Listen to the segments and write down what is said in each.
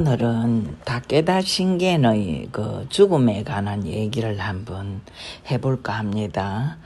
오늘은 다케다 신겐의 그 죽음에 관한 얘기를 한번 해볼까 합니다.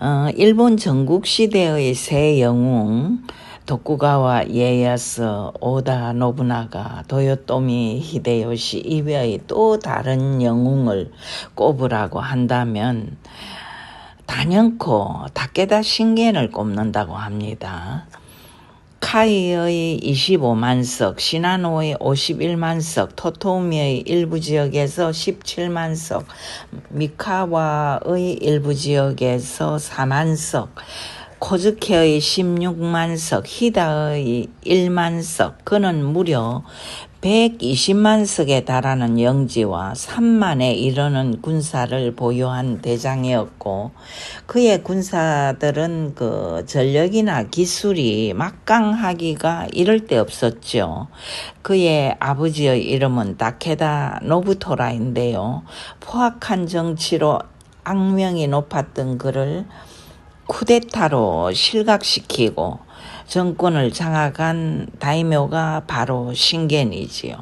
어, 일본 전국 시대의 세 영웅 도쿠가와 이에야스, 오다 노부나가, 도요토미 히데요시 이외의 또 다른 영웅을 꼽으라고 한다면 단연코 다케다 신겐을 꼽는다고 합니다. 카이의 25만석, 시나노의 51만석, 토토미의 일부 지역에서 17만석, 미카와의 일부 지역에서 4만석, 코즈케의 16만석, 히다의 1만석, 그는 무려 120만 석에 달하는 영지와 3만에 이르는 군사를 보유한 대장이었고 그의 군사들은 그 전력이나 기술이 막강하기가 이를 데 없었죠. 그의 아버지의 이름은 다케다 노부토라인데요. 포악한 정치로 악명이 높았던 그를 쿠데타로 실각시키고 정권을 장악한 다이묘가 바로 신겐이지요.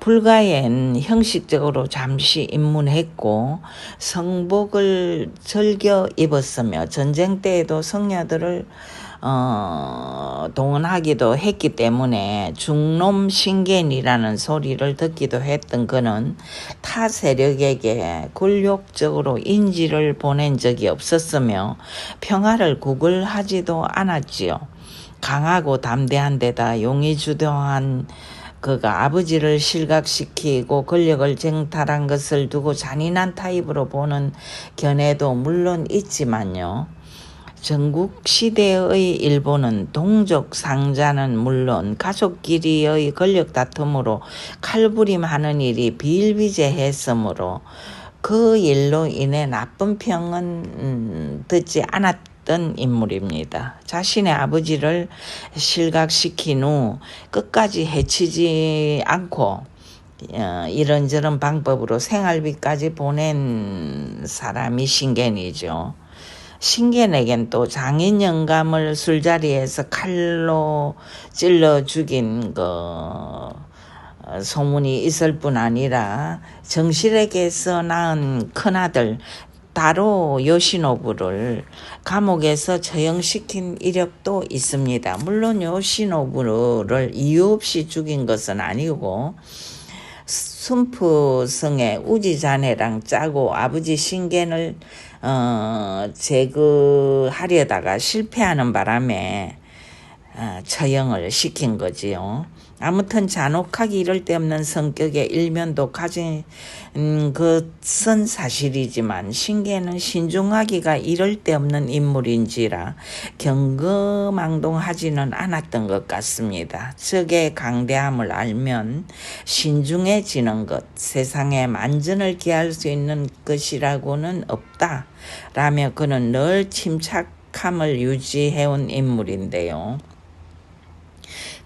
불가엔 형식적으로 잠시 입문했고 성복을 즐겨 입었으며 전쟁 때에도 성녀들을 어, 동원하기도 했기 때문에 중놈 신겐이라는 소리를 듣기도 했던 그는 타 세력에게 굴욕적으로 인지를 보낸 적이 없었으며 평화를 구글하지도 않았지요. 강하고 담대한 데다 용이 주도한 그가 아버지를 실각시키고 권력을 쟁탈한 것을 두고 잔인한 타입으로 보는 견해도 물론 있지만요. 전국 시대의 일본은 동족 상자는 물론 가족끼리의 권력 다툼으로 칼부림하는 일이 비일비재했으므로 그 일로 인해 나쁜 평은 음, 듣지 않았 던 인물입니다. 자신의 아버지를 실각시킨 후 끝까지 해치지 않고 어, 이런저런 방법으로 생활비까지 보낸 사람이 신겐이죠. 신겐에겐 또 장인 영감을 술자리에서 칼로 찔러 죽인 그 소문이 있을 뿐 아니라 정실에게서 낳은 큰아들 다로 요시노부를 감옥에서 처형시킨 이력도 있습니다. 물론 요시노부를 이유 없이 죽인 것은 아니고 순프성의 우지자네랑 짜고 아버지 신겐을 어, 제거하려다가 실패하는 바람에 어, 처형을 시킨 거지요. 아무튼 잔혹하기 이럴 데 없는 성격의 일면도 가진 음, 것은 사실이지만 신계는 신중하기가 이럴 데 없는 인물인지라 경거망동하지는 않았던 것 같습니다. 적의 강대함을 알면 신중해지는 것, 세상에 만전을 기할 수 있는 것이라고는 없다. 라며 그는 늘 침착함을 유지해온 인물인데요.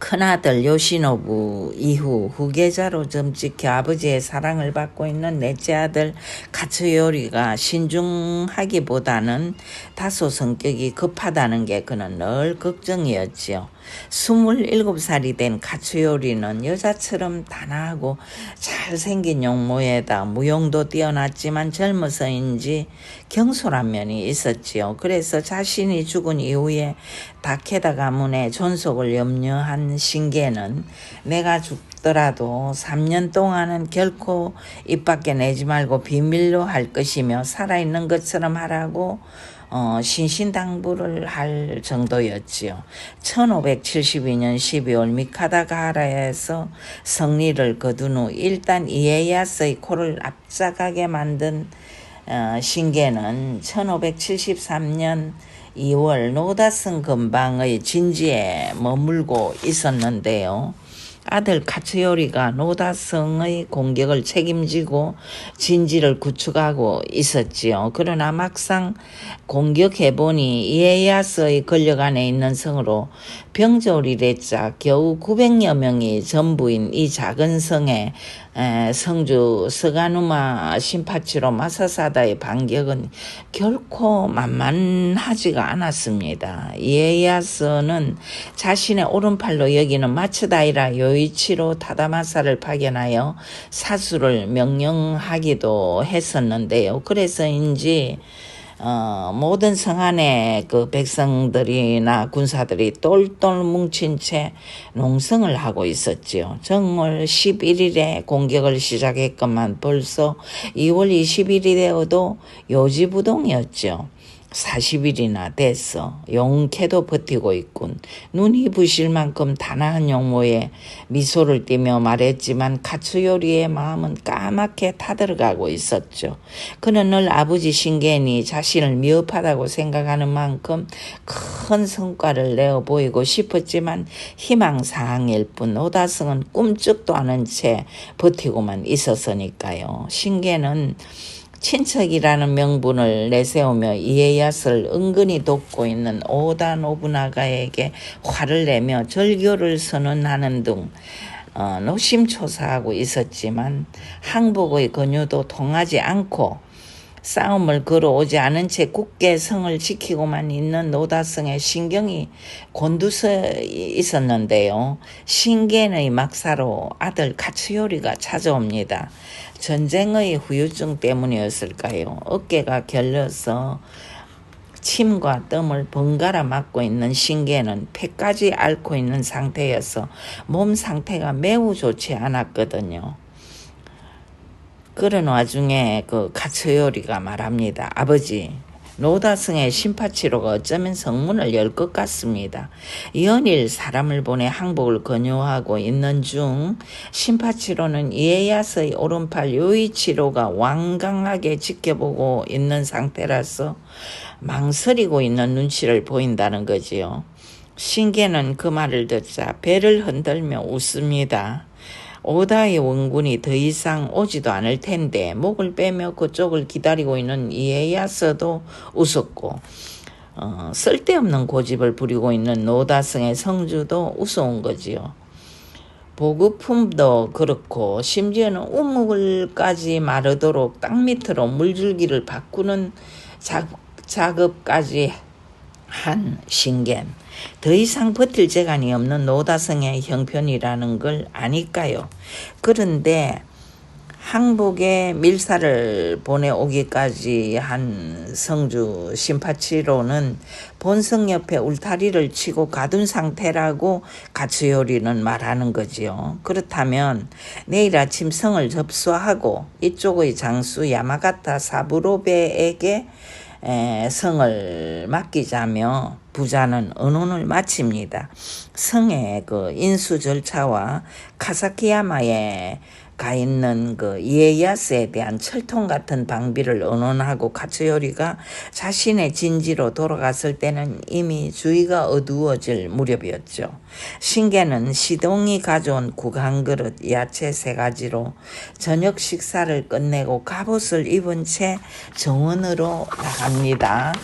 큰아들 요시노부 이후 후계자로 점찍혀 아버지의 사랑을 받고 있는 넷째 아들 카츠요리가 신중하기보다는 다소 성격이 급하다는 게 그는 늘 걱정이었지요. 27살이 된 카츠요리는 여자처럼 단아하고 잘생긴 용모에다 무용도 뛰어났지만 젊어서인지 경솔한 면이 있었지요. 그래서 자신이 죽은 이후에 다케다 가문의 존속을 염려한 신계는 내가 죽더라도 3년 동안은 결코 입 밖에 내지 말고 비밀로 할 것이며 살아있는 것처럼 하라고 어, 신신당부를 할 정도였지요. 1572년 12월 미카다가하라에서 승리를 거둔 후 일단 이에야스의 코를 앞짝하게 만든 어, 신계는 1573년 2월 노다성 근방의 진지에 머물고 있었는데요. 아들 카츠요리가 노다성의 공격을 책임지고 진지를 구축하고 있었지요. 그러나 막상 공격해보니 이에야스의 권력 안에 있는 성으로 병조리래자 겨우 900여 명이 전부인 이 작은 성에 성주 스가누마 신파치로 마사사다의 반격은 결코 만만하지가 않았습니다. 이에야스는 자신의 오른팔로 여기는 마츠다이라 요 요이치로 타다마사를 파견하여 사수를 명령하기도 했었는데요. 그래서인지 어, 모든 성안의 그 백성들이나 군사들이 똘똘 뭉친 채 농성을 하고 있었지요. 정월 11일에 공격을 시작했건만 벌써 2월 20일이 되어도 요지부동이었죠. 40일이나 됐어. 용케도 버티고 있군. 눈이 부실 만큼 단아한 용모에 미소를 띠며 말했지만 카츠요리의 마음은 까맣게 타들어가고 있었죠. 그는 늘 아버지 신겐이 자신을 미흡하다고 생각하는 만큼 큰 성과를 내어 보이고 싶었지만 희망사항일 뿐 오다승은 꿈쩍도 않은 채 버티고만 있었으니까요. 신겐은 친척이라는 명분을 내세우며 이에야스를 은근히 돕고 있는 오다 노부나가에게 화를 내며 절교를 선언하는 등 어, 노심초사하고 있었지만 항복의 권유도 통하지 않고 싸움을 걸어오지 않은 채 굳게 성을 지키고만 있는 노다성의 신경이 곤두서 있었는데요. 신겐의 막사로 아들 가츠요리가 찾아옵니다. 전쟁의 후유증 때문이었을까요? 어깨가 결려서 침과 뜸을 번갈아 맞고 있는 신계는 폐까지 앓고 있는 상태여서 몸 상태가 매우 좋지 않았거든요. 그런 와중에 그 가처요리가 말합니다. 아버지, 노다승의 심파치로가 어쩌면 성문을 열 것 같습니다. 연일 사람을 보내 항복을 권유하고 있는 중 심파치로는 이에야스의 오른팔 요이치로가 완강하게 지켜보고 있는 상태라서 망설이고 있는 눈치를 보인다는 거지요. 신계는 그 말을 듣자 배를 흔들며 웃습니다. 오다의 원군이 더 이상 오지도 않을 텐데 목을 빼며 그쪽을 기다리고 있는 이에야스도 웃었고 어, 쓸데없는 고집을 부리고 있는 노다성의 성주도 웃어온 거지요. 보급품도 그렇고 심지어는 우묵을까지 마르도록 땅 밑으로 물줄기를 바꾸는 작업까지 한 신겐. 더 이상 버틸 재간이 없는 노다성의 형편이라는 걸 아니까요. 그런데 항복에 밀사를 보내오기까지 한 성주 심파치로는 본성 옆에 울타리를 치고 가둔 상태라고 가츠요리는 말하는 거지요. 그렇다면 내일 아침 성을 접수하고 이쪽의 장수 야마가타 사부로베에게 성을 맡기자며 부자는 언론을 마칩니다. 성의 그 인수 절차와 카사키야마에 가 있는 그 이에야스에 대한 철통 같은 방비를 언론하고 가츠요리가 자신의 진지로 돌아갔을 때는 이미 주위가 어두워질 무렵이었죠. 신계는 시동이 가져온 국한 그릇 야채 세 가지로 저녁 식사를 끝내고 갑옷을 입은 채 정원으로 나갑니다.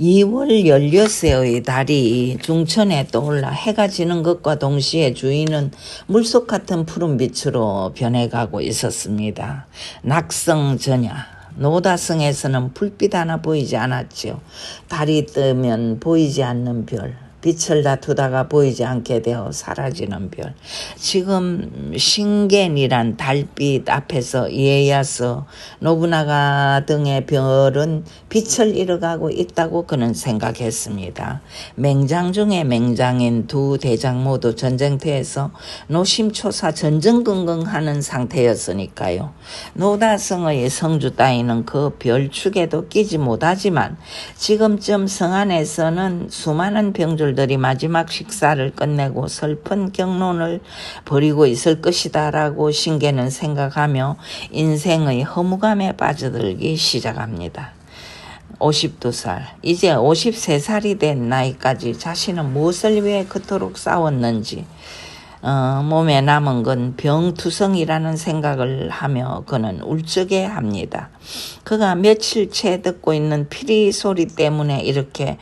2월 16세의 달이 중천에 떠올라 해가 지는 것과 동시에 주인은 물속 같은 푸른 빛으로 변해가고 있었습니다. 낙성 전야. 노다성에서는 불빛 하나 보이지 않았지요. 달이 뜨면 보이지 않는 별. 빛을 다투다가 보이지 않게 되어 사라지는 별. 지금 신겐이란 달빛 앞에서 이에야스, 노부나가 등의 별은 빛을 잃어가고 있다고 그는 생각했습니다. 맹장 중에 맹장인 두 대장 모두 전쟁터에서 노심초사 전전긍긍하는 상태였으니까요. 노다성의 성주 따위는 그 별축에도 끼지 못하지만 지금쯤 성 안에서는 수많은 병줄 인물들이 마지막 식사를 끝내고 슬픈 경론을 벌이고 있을 것이다라고 신계는 생각하며 인생의 허무감에 빠져들기 시작합니다. 52살, 이제 53살이 된 나이까지 자신은 무엇을 위해 그토록 싸웠는지, 어, 몸에 남은 건 병투성이라는 생각을 하며 그는 울적해 합니다. 그가 며칠째 듣고 있는 피리 소리 때문에 이렇게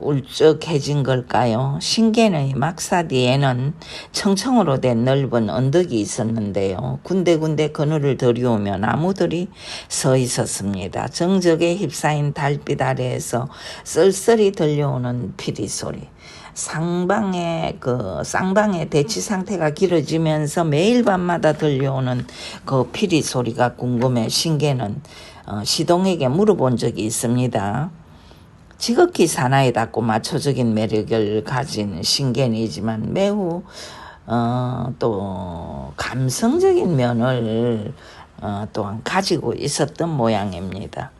울적해진 걸까요? 신계의 막사 뒤에는 청청으로 된 넓은 언덕이 있었는데요. 군데군데 그늘을 들이오며 나무들이 서 있었습니다. 정적에 휩싸인 달빛 아래에서 쓸쓸히 들려오는 피리 소리. 상방의 그 쌍방의 대치 상태가 길어지면서 매일 밤마다 들려오는 그 피리 소리가 궁금해 신개는 어, 시동에게 물어본 적이 있습니다. 지극히 사나이 답고 마초적인 매력을 가진 신개이지만 매우 어, 또 감성적인 면을 어, 또한 가지고 있었던 모양입니다.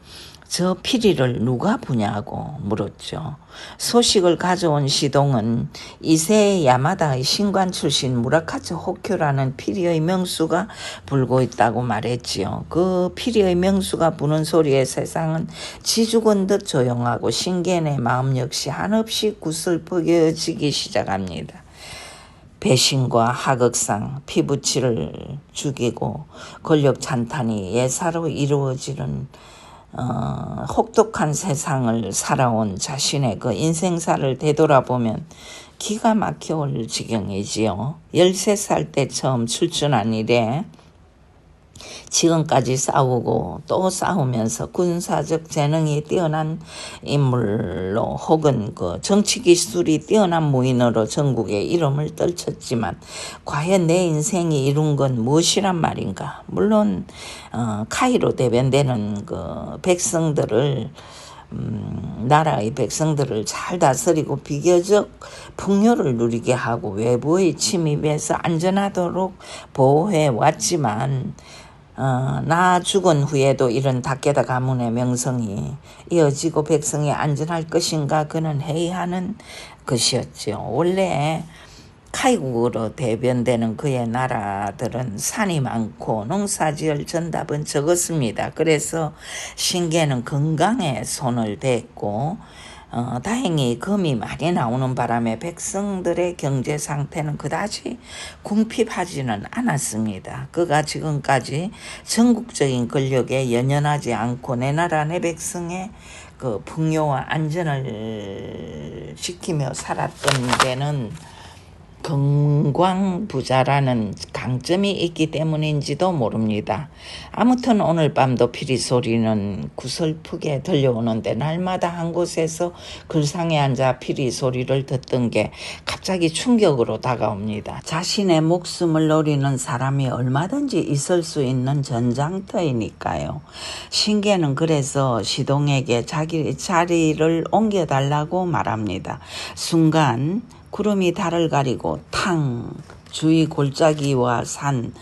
저 피리를 누가 부냐고 물었죠. 소식을 가져온 시동은 이세 야마다의 신관 출신 무라카츠 호쿄라는 피리의 명수가 불고 있다고 말했지요. 그 피리의 명수가 부는 소리에 세상은 지죽은 듯 조용하고 신겐의 마음 역시 한없이 구슬퍼겨지기 시작합니다. 배신과 하극상, 피부치를 죽이고 권력 찬탄이 예사로 이루어지는 어, 혹독한 세상을 살아온 자신의 그 인생사를 되돌아보면 기가 막혀올 지경이지요. 13살 때 처음 출전한 이래 지금까지 싸우고 또 싸우면서 군사적 재능이 뛰어난 인물로 혹은 그 정치 기술이 뛰어난 무인으로 전국에 이름을 떨쳤지만 과연 내 인생이 이룬 건 무엇이란 말인가? 물론 어, 카이로 대변되는 그 백성들을 음, 나라의 백성들을 잘 다스리고 비교적 풍요를 누리게 하고 외부의 침입에서 안전하도록 보호해 왔지만 어, 나 죽은 후에도 이런 닭게다 가문의 명성이 이어지고 백성이 안전할 것인가 그는 회의하는 것이었죠. 원래 카이국으로 대변되는 그의 나라들은 산이 많고 농사지을 전답은 적었습니다. 그래서 신계는 건강에 손을 댔고 어, 다행히 금이 많이 나오는 바람에 백성들의 경제 상태는 그다지 궁핍하지는 않았습니다. 그가 지금까지 전국적인 권력에 연연하지 않고 내 나라 내 백성의 그 풍요와 안전을 지키며 살았던 데는 건광 부자라는 강점이 있기 때문인지도 모릅니다. 아무튼 오늘 밤도 피리 소리는 구슬프게 들려오는데 날마다 한 곳에서 글상에 앉아 피리 소리를 듣던 게 갑자기 충격으로 다가옵니다. 자신의 목숨을 노리는 사람이 얼마든지 있을 수 있는 전장터이니까요. 신계는 그래서 시동에게 자기 자리를 옮겨달라고 말합니다. 순간 구름이 달을 가리고 탕 주위 골짜기와 산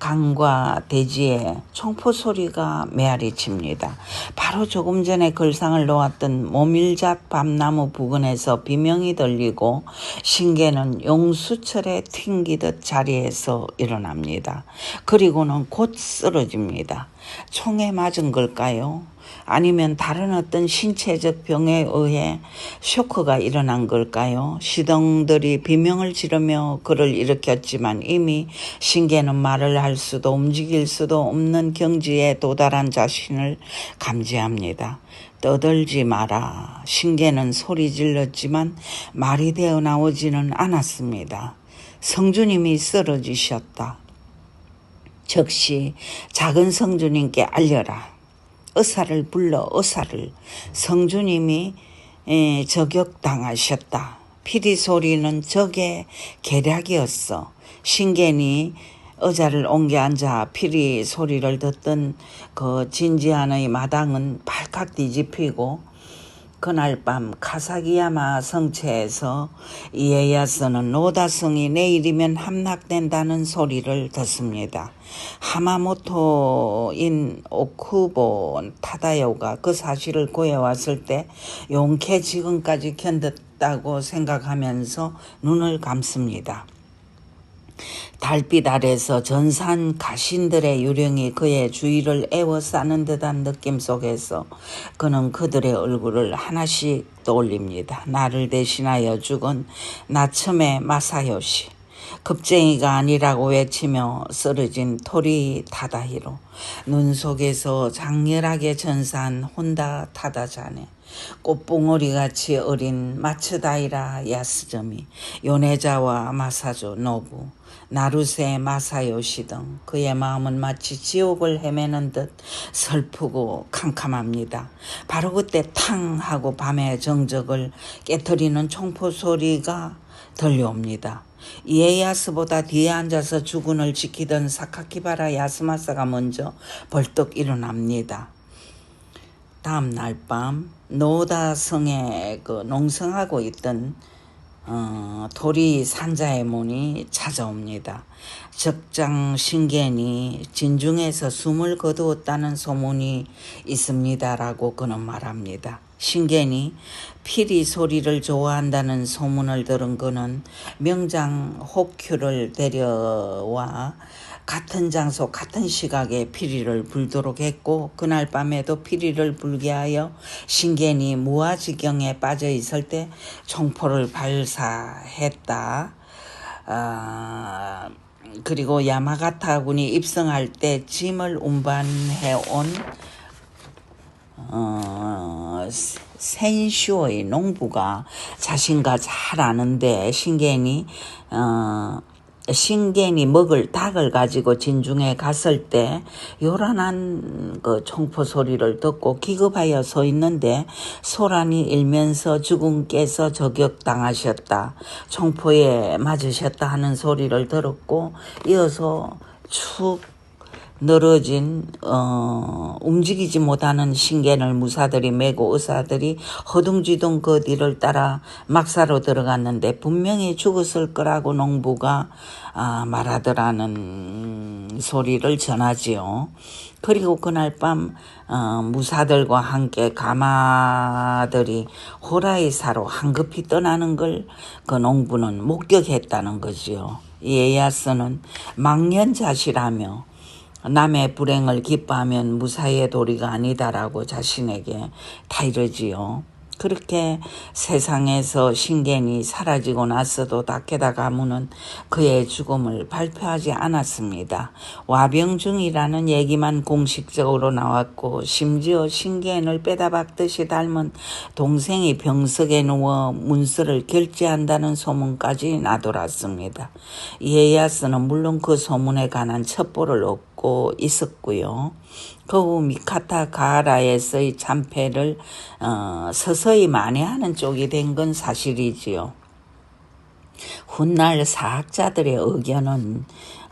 강과 대지에 총포 소리가 메아리 칩니다. 바로 조금 전에 걸상을 놓았던 모밀잣 밤나무 부근에서 비명이 들리고 신개는 용수철에 튕기듯 자리에서 일어납니다. 그리고는 곧 쓰러집니다. 총에 맞은 걸까요? 아니면 다른 어떤 신체적 병에 의해 쇼크가 일어난 걸까요? 시동들이 비명을 지르며 그를 일으켰지만 이미 신계는 말을 할 수도 움직일 수도 없는 경지에 도달한 자신을 감지합니다. 떠들지 마라. 신계는 소리 질렀지만 말이 되어 나오지는 않았습니다. 성주님이 쓰러지셨다. 즉시 작은 성주님께 알려라. 의사를 불러 의사를 성주님이 저격당하셨다. 피리 소리는 적의 계략이었어. 신겐이 의자를 옮겨 앉아 피리 소리를 듣던 그 진지한의 마당은 발칵 뒤집히고 그날 밤 카사기야마 성체에서 이에야스는 노다성이 내일이면 함락된다는 소리를 듣습니다. 하마모토인 오쿠보 타다요가 그 사실을 구해왔을 때 용케 지금까지 견뎠다고 생각하면서 눈을 감습니다. 달빛 아래서 전산 가신들의 유령이 그의 주위를 에워싸는 듯한 느낌 속에서 그는 그들의 얼굴을 하나씩 떠올립니다. 나를 대신하여 죽은 나첨의 마사요시. 급쟁이가 아니라고 외치며 쓰러진 토리 타다히로 눈 속에서 장렬하게 전산 혼다 타다자네 꽃봉오리 같이 어린 마츠다이라 야스점이 요네자와 마사조 노부 나루세 마사요시 등 그의 마음은 마치 지옥을 헤매는 듯 슬프고 캄캄합니다. 바로 그때 탕 하고 밤의 정적을 깨뜨리는 총포 소리가 들려옵니다. 이에야스보다 뒤에 앉아서 주군을 지키던 사카키바라 야스마사가 먼저 벌떡 일어납니다. 다음 날 밤 노다성에 그 농성하고 있던 어, 도리 산자의 문이 찾아옵니다. 적장 신겐이 진중에서 숨을 거두었다는 소문이 있습니다라고 그는 말합니다. 신겐이 피리 소리를 좋아한다는 소문을 들은 그는 명장 호큐를 데려와 같은 장소 같은 시각에 피리를 불도록 했고 그날 밤에도 피리를 불게 하여 신겐이 무아지경에 빠져 있을 때 총포를 발사했다. 아, 그리고 야마가타군이 입성할 때 짐을 운반해 온 어, 센슈의 농부가 자신과 잘 아는데 신겐이 어, 신겐이 먹을 닭을 가지고 진중에 갔을 때 요란한 그 총포 소리를 듣고 기급하여 서 있는데 소란이 일면서 주군께서 저격당하셨다. 총포에 맞으셨다 하는 소리를 들었고 이어서 축 늘어진 어, 움직이지 못하는 신겐을 무사들이 메고 의사들이 허둥지둥 그 뒤를 따라 막사로 들어갔는데 분명히 죽었을 거라고 농부가 아, 말하더라는 소리를 전하지요. 그리고 그날 밤 어, 무사들과 함께 가마들이 호라이사로 황급히 떠나는 걸 그 농부는 목격했다는 거지요. 이에야스는 망년자시라며 남의 불행을 기뻐하면 무사의 도리가 아니다라고 자신에게 다 이러지요. 그렇게 세상에서 신겐이 사라지고 나서도 다케다 가문은 그의 죽음을 발표하지 않았습니다. 와병 중이라는 얘기만 공식적으로 나왔고 심지어 신겐을 빼다 박듯이 닮은 동생이 병석에 누워 문서를 결제한다는 소문까지 나돌았습니다. 이에야스는 물론 그 소문에 관한 첩보를 얻고 있었고요. 그 후 미카타 가하라에서의 참패를 어, 서서히 만회하는 쪽이 된 건 사실이지요. 훗날 사학자들의 의견은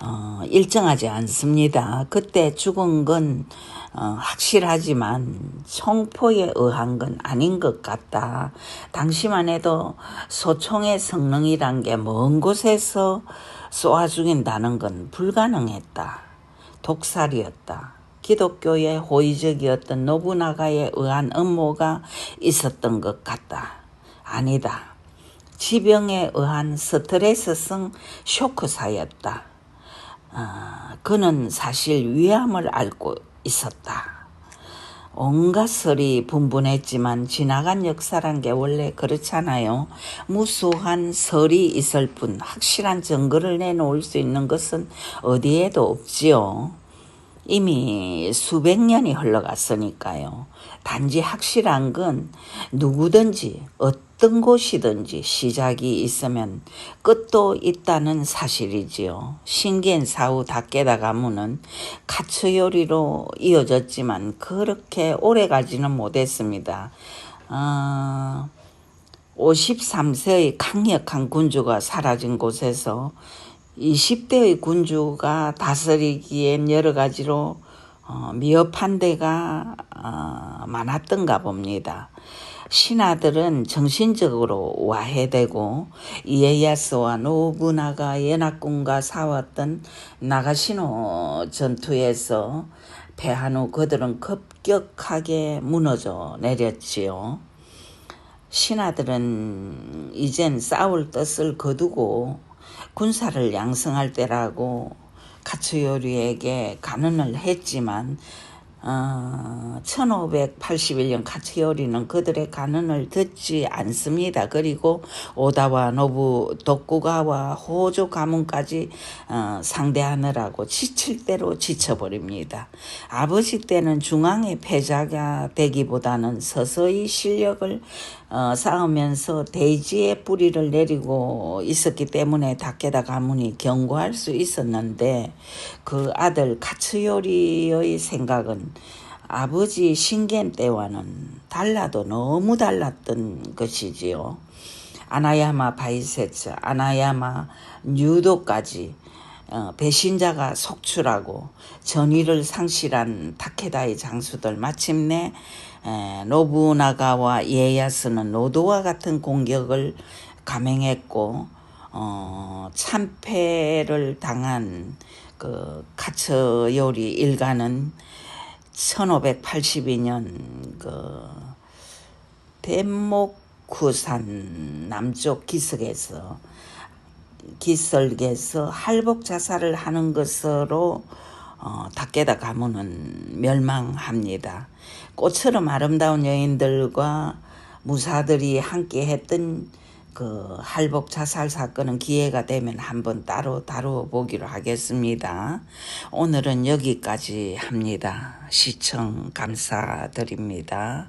어, 일정하지 않습니다. 그때 죽은 건 어, 확실하지만 총포에 의한 건 아닌 것 같다. 당시만 해도 소총의 성능이란 게 먼 곳에서 쏘아 죽인다는 건 불가능했다. 독살이었다. 기독교의 호의적이었던 노부나가에 의한 음모가 있었던 것 같다. 아니다. 지병에 의한 스트레스성 쇼크사였다. 어, 그는 사실 위암을 앓고 있었다. 온갖 설이 분분했지만 지나간 역사란 게 원래 그렇잖아요. 무수한 설이 있을 뿐 확실한 증거를 내놓을 수 있는 것은 어디에도 없지요. 이미 수백 년이 흘러갔으니까요. 단지 확실한 건 누구든지 어떤 곳이든지 시작이 있으면 끝도 있다는 사실이지요. 신겐 사후 다케다 가문은 카츠 요리로 이어졌지만 그렇게 오래 가지는 못했습니다. 어, 53세의 강력한 군주가 사라진 곳에서 20대의 군주가 다스리기엔 여러 가지로 어, 미흡한 데가 어, 많았던가 봅니다. 신하들은 정신적으로 와해되고 이에야스와 노부나가 연합군과 싸웠던 나가시노 전투에서 패한 후 그들은 급격하게 무너져 내렸지요. 신하들은 이젠 싸울 뜻을 거두고 군사를 양성할 때라고 카츠요리에게 간언을 했지만 어, 1581년 카츠요리는 그들의 간언을 듣지 않습니다. 그리고 오다와 노부 독구가와 호조 가문까지 어, 상대하느라고 지칠 대로 지쳐버립니다. 아버지 때는 중앙의 패자가 되기보다는 서서히 실력을 어, 쌓으면서 대지의 뿌리를 내리고 있었기 때문에 다케다 가문이 경고할 수 있었는데 그 아들 카츠요리의 생각은 아버지 신겐 때와는 달라도 너무 달랐던 것이지요. 아나야마 바이세츠, 아나야마 뉴도까지 어, 배신자가 속출하고 전의를 상실한 타케다의 장수들 마침내 에, 노부나가와 이에야스는 노도와 같은 공격을 감행했고 어, 참패를 당한 그 카츠요리 일가는 1582년 그 덴모쿠산 남쪽 기슭에서 기슭에서 할복 자살을 하는 것으로 어, 다케다 가문은 멸망합니다. 꽃처럼 아름다운 여인들과 무사들이 함께 했던 그 할복 자살 사건은 기회가 되면 한번 따로 다뤄보기로 하겠습니다. 오늘은 여기까지 합니다. 시청 감사드립니다.